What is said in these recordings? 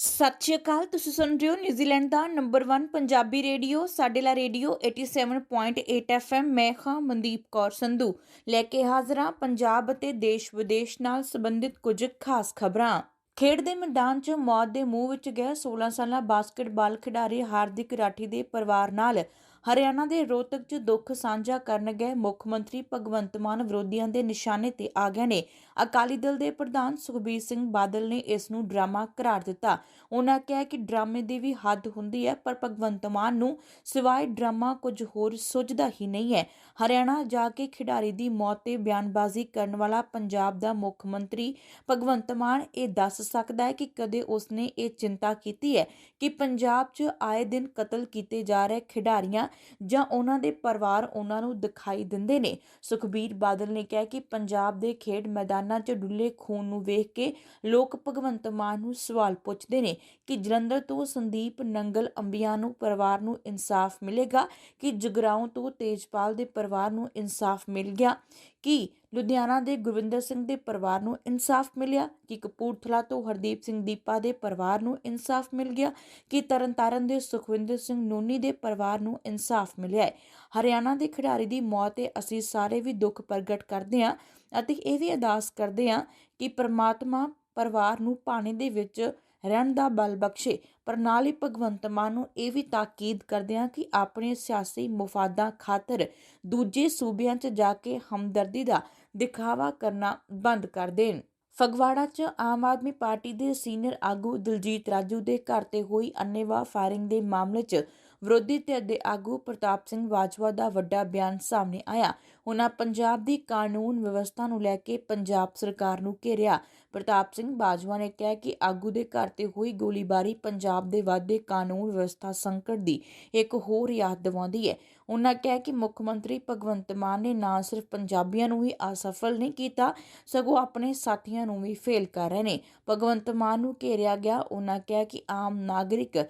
ਸਤਿ ਸ਼੍ਰੀ ਅਕਾਲ, ਤੁਸੀਂ ਸੁਣ ਰਹੇ ਹੋ ਨਿਊਜ਼ੀਲੈਂਡ ਦਾ ਨੰਬਰ 1 ਪੰਜਾਬੀ ਰੇਡੀਓ ਸਾਡੇ ਲਾ ਰੇਡੀਓ 87.8 FM ਮੈਂ ਹਾਂ ਮਨਦੀਪ ਕੌਰ ਸੰਧੂ। ਲੈ ਕੇ ਹਾਜ਼ਰ ਹਾਂ ਪੰਜਾਬ ਅਤੇ ਦੇਸ਼ ਵਿਦੇਸ਼ ਨਾਲ ਸੰਬੰਧਿਤ ਕੁਝ ਖਾਸ ਖਬਰਾਂ। ਖੇਡ ਦੇ ਮੈਦਾਨ 'ਚ ਮੌਤ ਦੇ ਮੂੰਹ ਵਿੱਚ ਗਿਆ 16 ਸਾਲਾ ਬਾਸਕਟਬਾਲ ਖਿਡਾਰੀ ਹਾਰਦਿਕ ਰਾਠੀ ਦੇ ਪਰਿਵਾਰ ਨਾਲ। ਹਰਿਆਣਾ ਦੇ ਰੋਹਤਕ 'ਚ ਦੁੱਖ ਸਾਂਝਾ ਕਰਨ ਗਏ ਮੁੱਖ ਮੰਤਰੀ ਭਗਵੰਤ ਮਾਨ ਵਿਰੋਧੀਆਂ ਦੇ ਨਿਸ਼ਾਨੇ ਤੇ ਆ ਗਏ ਨੇ। ਅਕਾਲੀ ਦਲ ਦੇ ਪ੍ਰਧਾਨ ਸੁਖਬੀਰ ਸਿੰਘ ਬਾਦਲ ਨੇ ਇਸ ਨੂੰ ਡਰਾਮਾ ਕਰਾਰ ਦਿੱਤਾ। ਉਹਨਾਂ ਕਿਹਾ ਕਿ ਡਰਾਮੇ ਦੀ ਵੀ ਹੱਦ ਹੁੰਦੀ ਹੈ, ਪਰ ਭਗਵੰਤ ਮਾਨ ਨੂੰ ਸਿਵਾਏ ਡਰਾਮਾ ਕੁਝ ਹੋਰ ਸੁਝਦਾ ਹੀ ਨਹੀਂ ਹੈ। ਹਰਿਆਣਾ ਜਾ ਕੇ ਖਿਡਾਰੀ ਦੀ ਮੌਤ ਤੇ ਬਿਆਨਬਾਜ਼ੀ ਕਰਨ ਵਾਲਾ ਪੰਜਾਬ ਦਾ ਮੁੱਖ ਮੰਤਰੀ ਭਗਵੰਤ ਮਾਨ, ਇਹ ਦੱਸ ਸਕਦਾ ਹੈ ਕਿ ਕਦੇ ਉਸਨੇ ਇਹ ਚਿੰਤਾ ਕੀਤੀ ਹੈ ਕਿ ਪੰਜਾਬ 'ਚ ਆਏ ਦਿਨ ਕਤਲ ਕੀਤੇ ਜਾ ਰਹੇ ਖਿਡਾਰੀਆਂ ਜਾਂ ਉਹਨਾਂ ਦੇ ਪਰਿਵਾਰ ਉਹਨਾਂ ਨੂੰ ਦਿਖਾਈ ਦਿੰਦੇ ਨੇ? ਸੁਖਬੀਰ ਬਾਦਲ ਨੇ ਕਿਹਾ ਕਿ ਪੰਜਾਬ ਦੇ ਖੇਡ ਮੈਦਾਨਾਂ 'ਚ ਡੁੱਲੇ ਖੂਨ ਨੂੰ ਵੇਖ ਕੇ ਲੋਕ ਭਗਵੰਤ ਮਾਨ ਨੂੰ ਸਵਾਲ ਪੁੱਛਦੇ ਨੇ ਕਿ ਜਲੰਧਰ ਤੋਂ ਸੰਦੀਪ ਨੰਗਲ ਅੰਬੀਆਂ ਨੂੰ ਪਰਿਵਾਰ ਨੂੰ ਇਨਸਾਫ ਮਿਲੇਗਾ ਕਿ ਜਗਰਾਉਂ ਤੋਂ ਤੇਜਪਾਲ ਦੇ ਪਰਿਵਾਰ ਪਰਿਵਾਰ ਨੂੰ ਇਨਸਾਫ ਮਿਲ ਗਿਆ। ਕੀ ਲੁਧਿਆਣਾ ਦੇ ਗੁਰਵਿੰਦਰ ਸਿੰਘ ਦੇ ਪਰਿਵਾਰ ਨੂੰ ਇਨਸਾਫ ਮਿਲਿਆ? ਕਿ ਕਪੂਰਥਲਾ ਤੋਂ ਹਰਦੀਪ ਸਿੰਘ ਦੀਪਾ ਦੇ ਪਰਿਵਾਰ ਨੂੰ ਇਨਸਾਫ ਮਿਲ ਗਿਆ? ਕੀ ਤਰਨਤਾਰਨ ਦੇ ਸੁਖਵਿੰਦਰ ਸਿੰਘ ਨੂਨੀ ਦੇ ਪਰਿਵਾਰ ਨੂੰ ਇਨਸਾਫ ਮਿਲਿਆ ਹੈ? ਹਰਿਆਣਾ ਦੇ ਖਿਡਾਰੀ ਦੀ ਮੌਤ ਤੇ ਅਸੀਂ ਸਾਰੇ ਵੀ ਦੁੱਖ ਪ੍ਰਗਟ ਕਰਦੇ ਹਾਂ ਅਤੇ ਇਹ ਵੀ ਅਰਦਾਸ ਕਰਦੇ ਹਾਂ ਕਿ ਪ੍ਰਮਾਤਮਾ ਪਰਿਵਾਰ ਨੂੰ ਪਾਣੀ ਦੇ ਵਿੱਚ ਰਹਿਣ ਦਾ ਬਲ ਬਖਸ਼ੇ। ਪਰ ਨਾਲ ਹੀ ਭਗਵੰਤ ਮਾਨ ਨੂੰ ਇਹ ਵੀ ਤਾਕੀਦ ਕਰਦੇ ਹਾਂ ਕਿ ਆਪਣੇ ਸਿਆਸੀ ਮੁਫਾਦਾਂ ਖਾਤਰ ਦੂਜੇ ਸੂਬਿਆਂ 'ਚ ਜਾ ਕੇ ਹਮਦਰਦੀ ਦਾ ਦਿਖਾਵਾ ਕਰਨਾ ਬੰਦ ਕਰ ਦੇਣ। ਫਗਵਾੜਾ 'ਚ ਆਮ ਆਦਮੀ ਪਾਰਟੀ ਦੇ ਸੀਨੀਅਰ ਆਗੂ ਦਿਲਜੀਤ ਰਾਜੂ ਦੇ ਘਰ ਤੇ ਹੋਈ ਅੰਨੇਵਾਹ ਫਾਇਰਿੰਗ ਦੇ ਮਾਮਲੇ 'ਚ ਵਿਰੋਧੀ ਧਿਰ ਦੇ ਆਗੂ ਪ੍ਰਤਾਪ ਸਿੰਘ ਬਾਜਵਾ ਦਾ ਵੱਡਾ ਬਿਆਨ ਸਾਹਮਣੇ ਆਇਆ। ਉਹਨਾਂ ਪੰਜਾਬ ਦੀ ਕਾਨੂੰਨ ਵਿਵਸਥਾ ਨੂੰ ਲੈ ਕੇ ਪੰਜਾਬ ਸਰਕਾਰ ਨੂੰ ਘੇਰਿਆ। ਪ੍ਰਤਾਪ ਸਿੰਘ ਬਾਜਵਾ ਨੇ ਕਿਹਾ ਕਿ ਆਗੂ ਦੇ ਘਰ ਤੇ ਹੋਈ ਗੋਲੀਬਾਰੀ ਪੰਜਾਬ ਦੇ ਵਾਧੇ ਕਾਨੂੰਨ ਵਿਵਸਥਾ ਸੰਕਟ ਦੀ ਇੱਕ ਹੋਰ ਯਾਦ ਦਿਵਾਉਂਦੀ ਹੈ। ਉਹਨਾਂ ਕਿਹਾ ਕਿ ਮੁੱਖ ਮੰਤਰੀ ਭਗਵੰਤ ਮਾਨ ਨੇ ਨਾ ਸਿਰਫ ਪੰਜਾਬੀਆਂ ਨੂੰ ਹੀ ਅਸਫਲ ਨਹੀਂ ਕੀਤਾ, ਸਗੋਂ ਆਪਣੇ ਸਾਥੀਆਂ ਨੂੰ ਵੀ ਫੇਲ ਕਰ ਰਹੇ ਨੇ। ਭਗਵੰਤ ਮਾਨ ਨੂੰ ਘੇਰਿਆ ਗਿਆ ਉਹਨਾਂ ਕਿਹਾ ਕਿ ਆਮ ਨਾਗਰਿਕ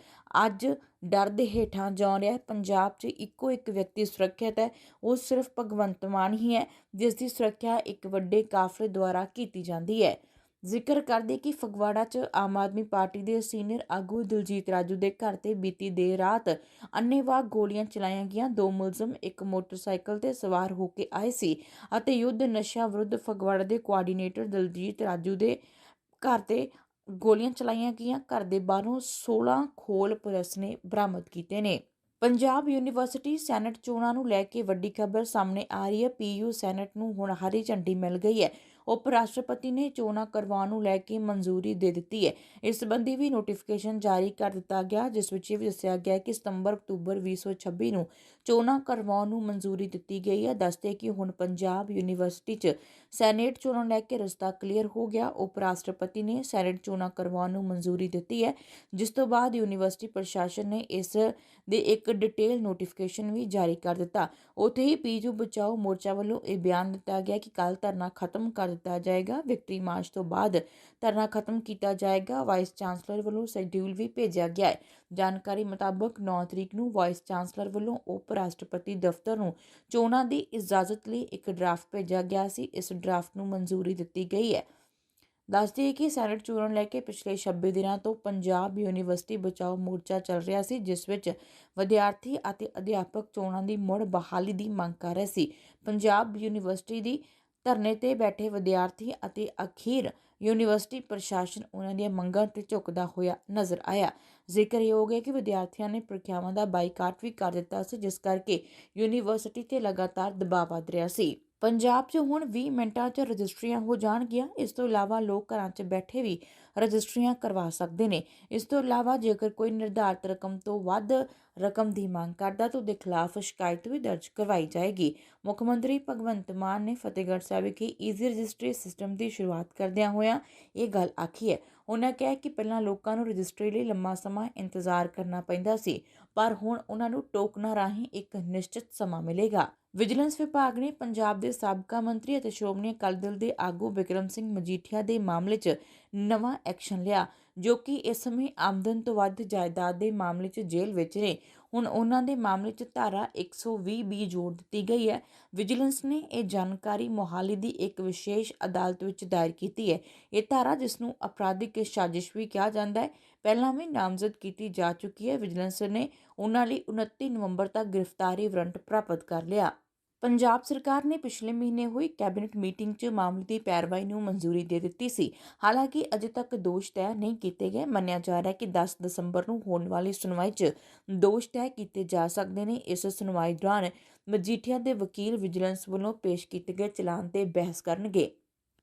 ਅੱਜ ਡਰ ਦੇ ਹੇਠਾਂ ਜਾ ਰਿਹਾ ਹੈ। ਪੰਜਾਬ 'ਚ ਇੱਕੋ ਇੱਕ ਵਿਅਕਤੀ ਸੁਰੱਖਿਅਤ ਹੈ, ਉਹ ਸਿਰਫ ਭਗਵੰਤ ਮਾਨ ਹੀ ਹੈ, ਜਿਸ ਦੀ ਸੁਰੱਖਿਆ ਇੱਕ ਵੱਡੇ ਕਾਫਲੇ ਦੁਆਰਾ ਕੀਤੀ ਜਾਂਦੀ ਹੈ। ਜ਼ਿਕਰ ਕਰਦੇ ਕਿ ਫਗਵਾੜਾ 'ਚ ਆਮ ਆਦਮੀ ਪਾਰਟੀ ਦੇ ਸੀਨੀਅਰ ਆਗੂ ਦਿਲਜੀਤ ਰਾਜੂ ਦੇ ਘਰ ਤੇ ਬੀਤੀ ਦੇਰ ਰਾਤ ਅੰਨੇਵਾਹ ਗੋਲੀਆਂ ਚਲਾਈਆਂ ਗਈਆਂ। ਦੋ ਮੁਲਜ਼ਮ, ਇੱਕ ਮੋਟਰਸਾਈਕਲ ਤੇ ਸਵਾਰ ਹੋ ਕੇ ਆਏ ਸੀ ਅਤੇ ਯੁੱਧ ਨਸ਼ਾ ਵਿਰੁੱਧ ਫਗਵਾੜਾ ਦੇ ਕੋਆਰਡੀਨੇਟਰ ਦਿਲਜੀਤ ਰਾਜੂ ਦੇ ਘਰ ਤੇ ਗੋਲੀਆਂ ਚਲਾਈਆਂ ਗਈਆਂ। ਘਰ ਦੇ ਬਾਹਰੋਂ 16 ਖੋਲ ਪੁਲਿਸ ਨੇ ਬਰਾਮਦ ਕੀਤੇ ਨੇ। ਪੰਜਾਬ ਯੂਨੀਵਰਸਿਟੀ ਸੈਨੇਟ ਚੋਣਾਂ ਨੂੰ ਲੈ ਕੇ ਵੱਡੀ ਖਬਰ ਸਾਹਮਣੇ ਆ ਰਹੀ ਹੈ। ਪੀਯੂ ਸੈਨੇਟ ਨੂੰ ਹੁਣ ਹਰੀ ਝੰਡੀ ਮਿਲ ਗਈ ਹੈ। ਉਪ ਰਾਸ਼ਟਰਪਤੀ ਨੇ ਚੋਣਾਂ ਕਰਵਾਉਣ ਨੂੰ ਲੈ ਕੇ ਮਨਜ਼ੂਰੀ ਦੇ ਦਿੱਤੀ ਹੈ। ਇਸ ਸੰਬੰਧੀ ਵੀ ਨੋਟੀਫਿਕੇਸ਼ਨ ਜਾਰੀ ਕਰ ਦਿੱਤਾ ਗਿਆ, ਜਿਸ ਵਿੱਚ ਇਹ ਵੀ ਦੱਸਿਆ ਗਿਆ ਕਿ ਸਤੰਬਰ, ਅਕਤੂਬਰ 2026 ਨੂੰ ਚੋਣਾਂ ਕਰਵਾਉਣ ਨੂੰ ਮਨਜ਼ੂਰੀ ਦਿੱਤੀ ਗਈ ਹੈ। ਦੱਸਦੇ ਕਿ ਹੁਣ ਪੰਜਾਬ ਯੂਨੀਵਰਸਿਟੀ 'ਚ ਸੈਨੇਟ ਚੋਣਾਂ ਲੈ ਕੇ ਰਸਤਾ ਕਲੀਅਰ ਹੋ ਗਿਆ। ਉਪ ਰਾਸ਼ਟਰਪਤੀ ਨੇ ਸੈਨੇਟ ਚੋਣਾਂ ਕਰਵਾਉਣ ਨੂੰ ਮਨਜ਼ੂਰੀ ਦਿੱਤੀ ਹੈ, ਜਿਸ ਤੋਂ ਬਾਅਦ ਯੂਨੀਵਰਸਿਟੀ ਪ੍ਰਸ਼ਾਸਨ ਨੇ ਇਸ ਦੇ ਇੱਕ ਇੱਕ ਡਿਟੇਲ ਨੋਟੀਫਿਕੇਸ਼ਨ ਵੀ ਜਾਰੀ ਕਰ ਦਿੱਤਾ। ਉੱਥੇ ਹੀ ਪੀਜੂ ਬਚਾਓ ਮੋਰਚਾ ਵੱਲੋਂ ਇਹ ਬਿਆਨ ਦਿੱਤਾ ਗਿਆ ਕਿ ਕੱਲ ਧਰਨਾ ਖਤਮ ਕਰ ਦਿੱਤਾ ਜਾਏਗਾ। ਵਿਕਟਰੀ ਮਾਰਚ ਤੋਂ ਬਾਅਦ ਧਰਨਾ ਖਤਮ ਕੀਤਾ ਜਾਏਗਾ। ਵਾਈਸ ਚਾਂਸਲਰ ਵੱਲੋਂ ਸ਼ੈਡਿਊਲ ਵੀ ਭੇਜਿਆ ਗਿਆ ਹੈ। ਜਾਣਕਾਰੀ ਮੁਤਾਬਕ 9 ਤਰੀਕ ਨੂੰ ਵਾਈਸ ਚਾਂਸਲਰ ਵੱਲੋਂ ਉਪ ਰਾਸ਼ਟਰਪਤੀ ਦਫ਼ਤਰ ਨੂੰ ਚੋਣਾਂ ਦੀ ਇਜਾਜ਼ਤ ਲਈ ਇੱਕ ਡਰਾਫਟ ਭੇਜਿਆ ਗਿਆ ਸੀ। ਇਸ ਡਰਾਫਟ ਨੂੰ ਮਨਜ਼ੂਰੀ ਦਿੱਤੀ ਗਈ ਹੈ। ਦੱਸਦੀ ਹੈ ਕਿ ਸੈਨੇਟ ਚੋਣ ਲੈ ਕੇ ਪਿਛਲੇ 26 ਦਿਨਾਂ ਤੋਂ ਪੰਜਾਬ ਯੂਨੀਵਰਸਿਟੀ ਬਚਾਓ ਮੋਰਚਾ ਚੱਲ ਰਿਹਾ ਸੀ, ਜਿਸ ਵਿੱਚ ਵਿਦਿਆਰਥੀ ਅਤੇ ਅਧਿਆਪਕ ਚੋਣਾਂ ਦੀ ਮੁੜ ਬਹਾਲੀ ਦੀ ਮੰਗ ਕਰ ਰਹੇ ਸੀ। ਪੰਜਾਬ ਯੂਨੀਵਰਸਿਟੀ ਦੀ ਧਰਨੇ ਤੇ ਬੈਠੇ ਵਿਦਿਆਰਥੀ ਅਤੇ ਅਖੀਰ ਯੂਨੀਵਰਸਿਟੀ ਪ੍ਰਸ਼ਾਸਨ ਉਹਨਾਂ ਦੀਆਂ ਮੰਗਾਂ ਤੇ ਝੁਕਦਾ ਹੋਇਆ ਨਜ਼ਰ ਆਇਆ। ਜ਼ਿਕਰਯੋਗ ਹੈ ਕਿ ਵਿਦਿਆਰਥੀਆਂ ਨੇ ਪ੍ਰੀਖਿਆਵਾਂ ਦਾ ਬਾਈਕਾਟ ਵੀ ਕਰ ਦਿੱਤਾ ਸੀ, ਜਿਸ ਕਰਕੇ ਯੂਨੀਵਰਸਿਟੀ ਤੇ ਲਗਾਤਾਰ ਦਬਾਅ ਵਧ ਰਿਹਾ ਸੀ। ਪੰਜਾਬ 'ਚ ਹੁਣ 20 ਮਿੰਟਾਂ 'ਚ ਰਜਿਸਟਰੀਆਂ ਹੋ ਜਾਣਗੀਆਂ। ਇਸ ਤੋਂ ਇਲਾਵਾ ਲੋਕ ਘਰਾਂ 'ਚ ਬੈਠੇ ਵੀ ਰਜਿਸਟਰੀਆਂ ਕਰਵਾ ਸਕਦੇ ਨੇ। ਇਸ ਤੋਂ ਇਲਾਵਾ ਜੇਕਰ ਕੋਈ ਨਿਰਧਾਰਤ ਰਕਮ ਤੋਂ ਵੱਧ ਰਕਮ ਦੀ ਮੰਗ ਕਰਦਾ ਤਾਂ ਉਹਦੇ ਖਿਲਾਫ ਸ਼ਿਕਾਇਤ ਵੀ ਦਰਜ ਕਰਵਾਈ ਜਾਏਗੀ। ਮੁੱਖ ਮੰਤਰੀ ਭਗਵੰਤ ਮਾਨ ਨੇ ਫਤਿਹਗੜ੍ਹ ਸਾਹਿਬ ਵਿਖੇ ਈਜ਼ੀ ਰਜਿਸਟਰੀ ਸਿਸਟਮ ਦੀ ਸ਼ੁਰੂਆਤ ਕਰਦਿਆਂ ਹੋਇਆਂ ਇਹ ਗੱਲ ਆਖੀ ਹੈ। ਉਹਨਾਂ ਕਿਹਾ ਕਿ ਪਹਿਲਾਂ ਲੋਕਾਂ ਨੂੰ ਰਜਿਸਟਰੀ ਲਈ ਲੰਮਾ ਸਮਾਂ ਇੰਤਜ਼ਾਰ ਕਰਨਾ ਪੈਂਦਾ ਸੀ, ਪਰ ਹੁਣ ਉਹਨਾਂ ਨੂੰ ਟੋਕਨਾਂ ਰਾਹੀਂ ਇੱਕ ਨਿਸ਼ਚਿਤ ਸਮਾਂ ਮਿਲੇਗਾ। ਵਿਜੀਲੈਂਸ ਵਿਭਾਗ ਨੇ ਪੰਜਾਬ ਦੇ ਸਾਬਕਾ ਮੰਤਰੀ ਅਤੇ ਸ਼੍ਰੋਮਣੀ ਅਕਾਲੀ ਦਲ ਦੇ ਆਗੂ ਵਿਕਰਮ ਸਿੰਘ ਮਜੀਠੀਆ ਦੇ ਮਾਮਲੇ 'ਚ ਨਵਾਂ ਐਕਸ਼ਨ ਲਿਆ, ਜੋ ਕਿ ਇਸ ਸਮੇਂ ਆਮਦਨ ਤੋਂ ਵੱਧ ਜਾਇਦਾਦ ਦੇ ਮਾਮਲੇ 'ਚ ਜੇਲ੍ਹ ਵਿੱਚ ਨੇ। ਹੁਣ ਉਹਨਾਂ ਦੇ ਮਾਮਲੇ 'ਚ ਧਾਰਾ 120 ਬੀ ਜੋੜ ਦਿੱਤੀ ਗਈ ਹੈ। ਵਿਜੀਲੈਂਸ ਨੇ ਇਹ ਜਾਣਕਾਰੀ ਮੋਹਾਲੀ ਦੀ ਇੱਕ ਵਿਸ਼ੇਸ਼ ਅਦਾਲਤ ਵਿੱਚ ਦਾਇਰ ਕੀਤੀ ਹੈ। ਇਹ ਧਾਰਾ ਜਿਸ ਨੂੰ ਅਪਰਾਧਿਕ ਸਾਜ਼ਿਸ਼ ਵੀ ਕਿਹਾ ਜਾਂਦਾ ਹੈ, ਪਹਿਲਾਂ ਵੀ ਨਾਮਜ਼ਦ ਕੀਤੀ ਜਾ ਚੁੱਕੀ ਹੈ। ਵਿਜੀਲੈਂਸ ਨੇ ਉਹਨਾਂ ਲਈ 29 ਨਵੰਬਰ ਤੱਕ ਗ੍ਰਿਫਤਾਰੀ ਵਾਰੰਟ ਪ੍ਰਾਪਤ ਕਰ ਲਿਆ। ਪੰਜਾਬ ਸਰਕਾਰ ਨੇ ਪਿਛਲੇ ਮਹੀਨੇ ਹੋਈ ਕੈਬਨਿਟ ਮੀਟਿੰਗ 'ਚ ਮਾਮਲੇ ਦੀ ਪੈਰਵਾਈ ਨੂੰ ਮਨਜ਼ੂਰੀ ਦੇ ਦਿੱਤੀ ਸੀ। ਹਾਲਾਂਕਿ, ਅਜੇ ਤੱਕ ਦੋਸ਼ ਤੈਅ ਨਹੀਂ ਕੀਤੇ ਗਏ। ਮੰਨਿਆ ਜਾ ਰਿਹਾ ਹੈ ਕਿ 10 ਦਸੰਬਰ ਨੂੰ ਹੋਣ ਵਾਲੀ ਸੁਣਵਾਈ 'ਚ ਦੋਸ਼ ਤੈਅ ਕੀਤੇ ਜਾ ਸਕਦੇ ਨੇ। ਇਸ ਸੁਣਵਾਈ ਦੌਰਾਨ ਮਜੀਠੀਆ ਦੇ ਵਕੀਲ ਵਿਜੀਲੈਂਸ ਵੱਲੋਂ ਪੇਸ਼ ਕੀਤੇ ਗਏ ਚਲਾਨ ਤੇ ਬਹਿਸ ਕਰਨਗੇ।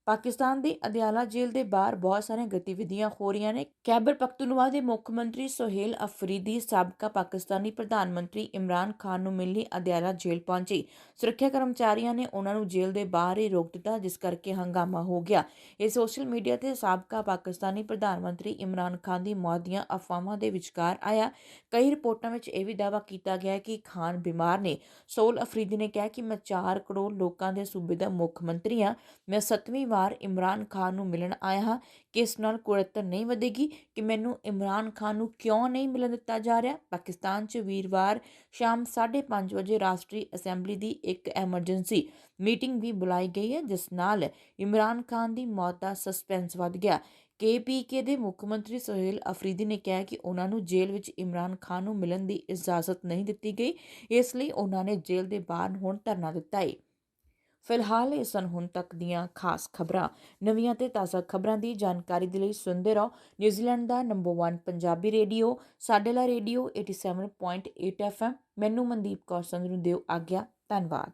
ਪਾਕਿਸਤਾਨ ਦੀ ਅਦਿਆਲਾ ਜੇਲ੍ਹ ਦੇ ਬਾਹਰ ਬਹੁਤ ਸਾਰੀਆਂ ਗਤੀਵਿਧੀਆਂ ਹੋ ਰਹੀਆਂ ਨੇ। ਕੈਬਰ ਪਖਤੂਨਵਾ ਦੇ ਮੁੱਖ ਮੰਤਰੀ ਸੋਹੇਲ ਅਫਰੀਦੀ ਸਾਬਕਾ ਪਾਕਿਸਤਾਨੀ ਪ੍ਰਧਾਨ ਮੰਤਰੀ ਇਮਰਾਨ ਖਾਨ ਨੂੰ ਮਿਲਣੀ ਅਦਿਆਲਾ ਜੇਲ੍ਹ ਪਹੁੰਚੀ। ਸੁਰੱਖਿਆ ਕਰਮਚਾਰੀਆਂ ਨੇ ਉਹਨਾਂ ਨੂੰ ਜੇਲ੍ਹ ਦੇ ਬਾਹਰ ਹੀ ਰੋਕ ਦਿੱਤਾ, ਜਿਸ ਕਰਕੇ ਹੰਗਾਮਾ ਹੋ ਗਿਆ। ਇਹ ਸੋਸ਼ਲ ਮੀਡੀਆ ਤੇ ਸਾਬਕਾ ਪਾਕਿਸਤਾਨੀ ਪ੍ਰਧਾਨ ਮੰਤਰੀ ਇਮਰਾਨ ਖਾਨ ਦੀ ਮੌਤ ਦੀਆਂ ਅਫਵਾਹਾਂ ਦੇ ਵਿਚਕਾਰ ਆਇਆ। ਕਈ ਰਿਪੋਰਟਾਂ ਵਿੱਚ ਇਹ ਵੀ ਦਾਅਵਾ ਕੀਤਾ ਗਿਆ ਕਿ ਖਾਨ ਬਿਮਾਰ ਨੇ। ਸੋਲ ਅਫਰੀਦੀ ਨੇ ਕਿਹਾ ਕਿ ਮੈਂ 4 ਕਰੋੜ ਲੋਕਾਂ ਦੇ ਸੂਬੇ ਦਾ ਮੁੱਖ ਮੰਤਰੀ ਹਾਂ। ਮੈਂ ਸੱਤਵੀਂ ਵਾਰ ਇਮਰਾਨ ਖਾਨ ਨੂੰ ਮਿਲਣ ਆਇਆ ਹਾਂ, ਕਿ ਇਸ ਨਾਲ ਕੁੜੱਤਣ ਨਹੀਂ ਵਧੇਗੀ, ਕਿ ਮੈਨੂੰ ਇਮਰਾਨ ਖਾਨ ਨੂੰ ਕਿਉਂ ਨਹੀਂ ਮਿਲਣ ਦਿੱਤਾ ਜਾ ਰਿਹਾ? ਪਾਕਿਸਤਾਨ 'ਚ ਵੀਰਵਾਰ ਸ਼ਾਮ 5:30 ਵਜੇ ਰਾਸ਼ਟਰੀ ਅਸੈਂਬਲੀ ਦੀ ਇੱਕ ਐਮਰਜੈਂਸੀ ਮੀਟਿੰਗ ਵੀ ਬੁਲਾਈ ਗਈ ਹੈ, ਜਿਸ ਨਾਲ ਇਮਰਾਨ ਖਾਨ ਦੀ ਮੌਤ ਦਾ ਸਸਪੈਂਸ ਵੱਧ ਗਿਆ। ਕੇਪੀਕੇ ਦੇ ਮੁੱਖ ਮੰਤਰੀ ਸੁਹੇਲ ਅਫਰੀਦੀ ਨੇ ਕਿਹਾ ਕਿ ਉਹਨਾਂ ਨੂੰ ਜੇਲ੍ਹ ਵਿੱਚ ਇਮਰਾਨ ਖਾਨ ਨੂੰ ਮਿਲਣ ਦੀ ਇਜਾਜ਼ਤ ਨਹੀਂ ਦਿੱਤੀ ਗਈ, ਇਸ ਲਈ ਉਹਨਾਂ ਨੇ ਜੇਲ੍ਹ ਦੇ ਬਾਹਰ ਹੁਣ ਧਰਨਾ ਦਿੱਤਾ ਹੈ ਫਿਲਹਾਲ ਇਹ ਸਨ ਹੁਣ ਤੱਕ ਦੀਆਂ ਖਾਸ ਖਬਰਾਂ। ਨਵੀਆਂ ਤੇ ਤਾਜ਼ਾ ਖਬਰਾਂ ਦੀ ਜਾਣਕਾਰੀ ਦੇ ਲਈ ਸੁਣਦੇ ਰਹੋ ਨਿਊਜ਼ੀਲੈਂਡ ਦਾ ਨੰਬਰ 1 ਪੰਜਾਬੀ ਰੇਡੀਓ ਸਾਡੇਲਾ ਰੇਡੀਓ 87.8 FM ਮੈਨੂੰ ਮਨਦੀਪ ਕੌਰ ਸੰਧੂ ਨੂੰ ਦਿਓ ਆਗਿਆ। ਧੰਨਵਾਦ।